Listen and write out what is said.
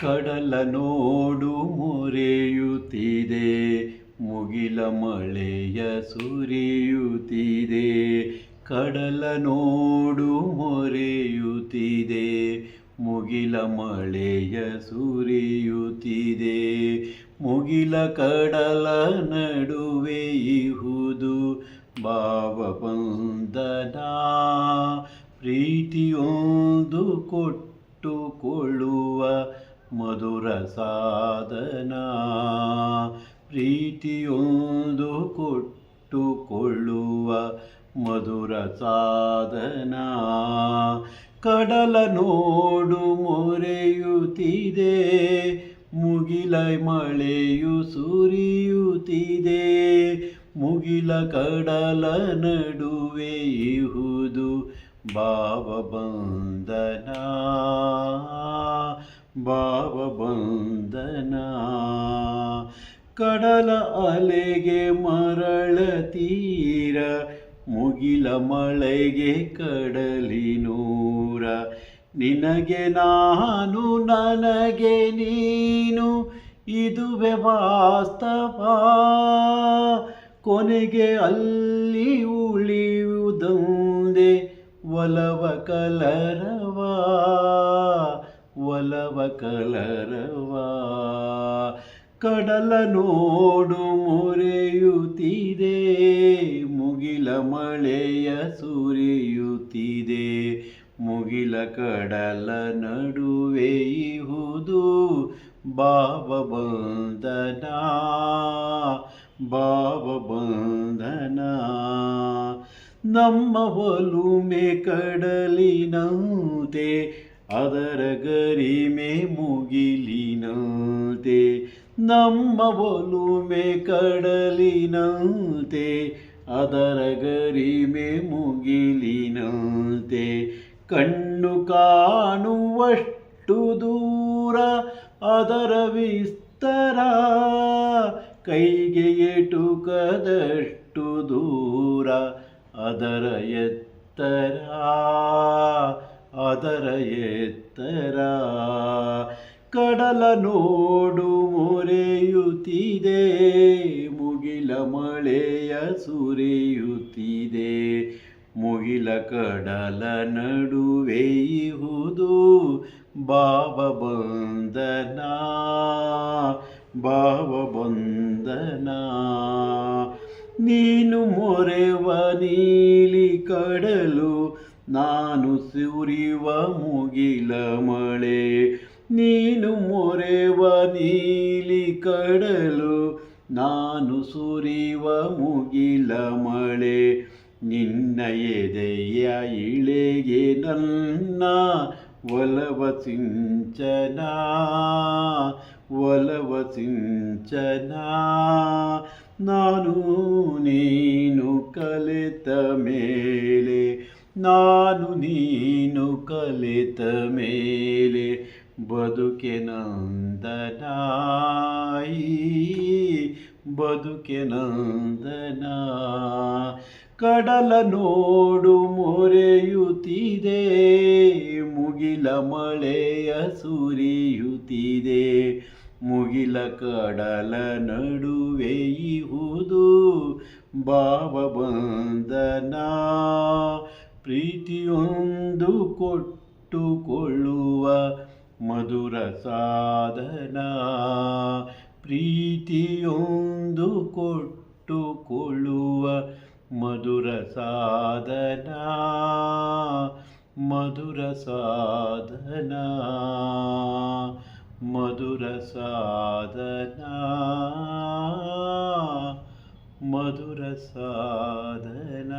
ಕಡಲ ನೋಡು ಮೊರೆಯುತ್ತಿದೆ, ಮುಗಿಲ ಮಳೆಯ ಸುರಿಯುತ್ತಿದೆ. ಕಡಲ ನೋಡು ಮೊರೆಯುತ್ತಿದೆ, ಮುಗಿಲ ಮಳೆಯ ಸುರಿಯುತ್ತಿದೆ. ಮುಗಿಲ ಕಡಲ ನಡುವೆ ಇಹುದು ಭಾವ ಬಂದದ ಪ್ರೀತಿಯೊಂದು ಕೊಟ್ಟುಕೊಳ್ಳುವ ಮಧುರ ಸಾಧನ, ಪ್ರೀತಿಯೊಂದು ಕೊಟ್ಟುಕೊಳ್ಳುವ ಮಧುರ ಸಾಧನ. ಕಡಲ ನೋಡು ಮೊರೆಯುತ್ತಿದೆ, ಮುಗಿಲ ಮಳೆಯು ಸುರಿಯುತ್ತಿದೆ, ಮುಗಿಲ ಕಡಲ ನಡುವೆ ಇಹುದು ಭಾವ ಬಂಧನ ಭಾವ ಬಂಧನ ಕಡಲ ಅಲೆಗೆ ಮರಳ ತೀರ, ಮುಗಿಲ ಮಳೆಗೆ ಕಡಲಿನೂರ ನಿನಗೆ ನಾನು, ನನಗೆ ನೀನು, ಇದುವೆ ವಾಸ್ತವ. ಕೊನೆಗೆ ಅಲ್ಲಿ ಉಳಿಯುವುದೊಂದೇ ಒಲವ ಕಲರವ. ಒಲವ ಕಲರವ. ಕಡಲ ನೋಡು ಮೊರೆಯುತ್ತಿದೆ, ಮುಗಿಲ ಮಳೆಯ ಸುರಿಯುತ್ತಿದೆ. ಮುಗಿಲ ಕಡಲ ನಡುವೆ ಇಹುದು ಬಾಬ ಬಂಧನ ಬಾಬ ಬಂಧನ. ನಮ್ಮ ಒಲುಮೆ ಕಡಲಿನಂತೆ ಅದರ ಗರಿಮೆ ಮುಗಿಲಿನಂತೆ, ನಮ್ಮ ಒಲುಮೆ ಕಡಲಿನಂತೆ ಅದರ ಗರಿಮೆ ಮುಗಿಲಿನಂತೆ, ಕಣ್ಣು ಕಾಣುವಷ್ಟು ದೂರ ಅದರ ವಿಸ್ತರ, ಕೈಗೆ ಎಟುಕದಷ್ಟು ದೂರ ಅದರ ಎತ್ತರ. ಅದರ ಎತ್ತರ ಕಡಲ ನೋಡು ಮೊರೆಯುತ್ತಿದೆ, ಮುಗಿಲ ಮಳೆಯ ಸುರಿಯುತ್ತಿದೆ. ಮುಗಿಲ ಕಡಲ ನಡುವೆ ಇಹುದು ಭಾವ ಬಂದನ ಭಾವ ಬಂದನ ನೀನು ಮೊರೆವ ನೀಲಿ ಕಡಲು ನಾನು ಸುರಿವ ಮುಗಿಲ ಮಳೆ, ನೀನು ಮೊರೆವ ನೀಲಿ ಕಡಲು, ನಾನು ಸುರಿವ ಮುಗಿಲ ಮಳೆ, ನಿನ್ನ ಎದೆಯ ಇಳೆಗೆ ನನ್ನ ಒಲವ ಸಿಂಚನ ಒಲವ ಸಿಂಚನ. ನಾನು ನೀನು ಕಲಿತ ಮೇಲೆ ನಾನು ನೀನು ಕಲಿತ ಮೇಲೆ ಬದುಕೆ ನಂದನಾಯಿ, ಬದುಕೆ ನಂದನ. ಕಡಲ ನೋಡು ಮೊರೆಯುತ್ತಿದೆ, ಮುಗಿಲ ಮಳೆಯ ಸುರಿಯುತ್ತಿದೆ. ಮುಗಿಲ ಕಡಲ ನಡುವೆ ಇಹುದು ಭಾವ ಬಂಧನ ಪ್ರೀತಿಯೊಂದು ಕೊಟ್ಟುಕೊಳ್ಳುವ ಮಧುರ ಸಾಧನ. ಪ್ರೀತಿಯೊಂದು ಕೊಟ್ಟುಕೊಳ್ಳುವ ಮಧುರ ಸಾಧನ. ಮಧುರ ಸಾಧನ. ಮಧುರ ಸಾಧನ. ಮಧುರ ಸಾಧನ.